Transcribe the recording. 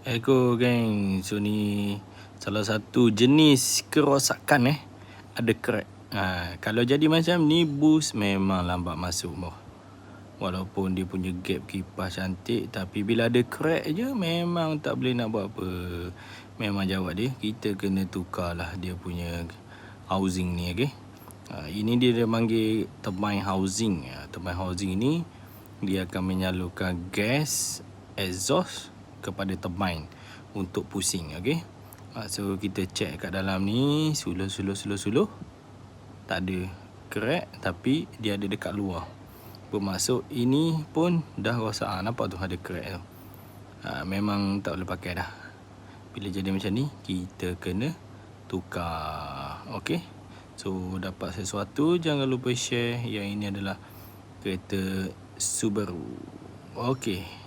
Eko geng, so ni salah satu jenis kerosakan eh. Ada crack. Ha, kalau jadi macam ni bus memang lambat masuk boh. Walaupun dia punya gap kipas cantik tapi bila ada crack je memang tak boleh nak buat apa. Memang jawab dia kita kena tukarlah dia punya housing ni okey. Ha, ini dia dia panggil turbine housing. Ha, turbine housing ni dia akan menyalurkan gas exhaust kepada turbine untuk pusing okey. Ha, so kita check kat dalam ni suluh suluh suluh suluh tak ada crack tapi dia ada dekat luar. Bermaksud ini pun dah rosak. Ha, nampak tu ada crack tu. Ha, memang tak boleh pakai dah. Bila jadi macam ni kita kena tukar. Okey. So dapat sesuatu jangan lupa share yang ini adalah kereta Subaru. Okey.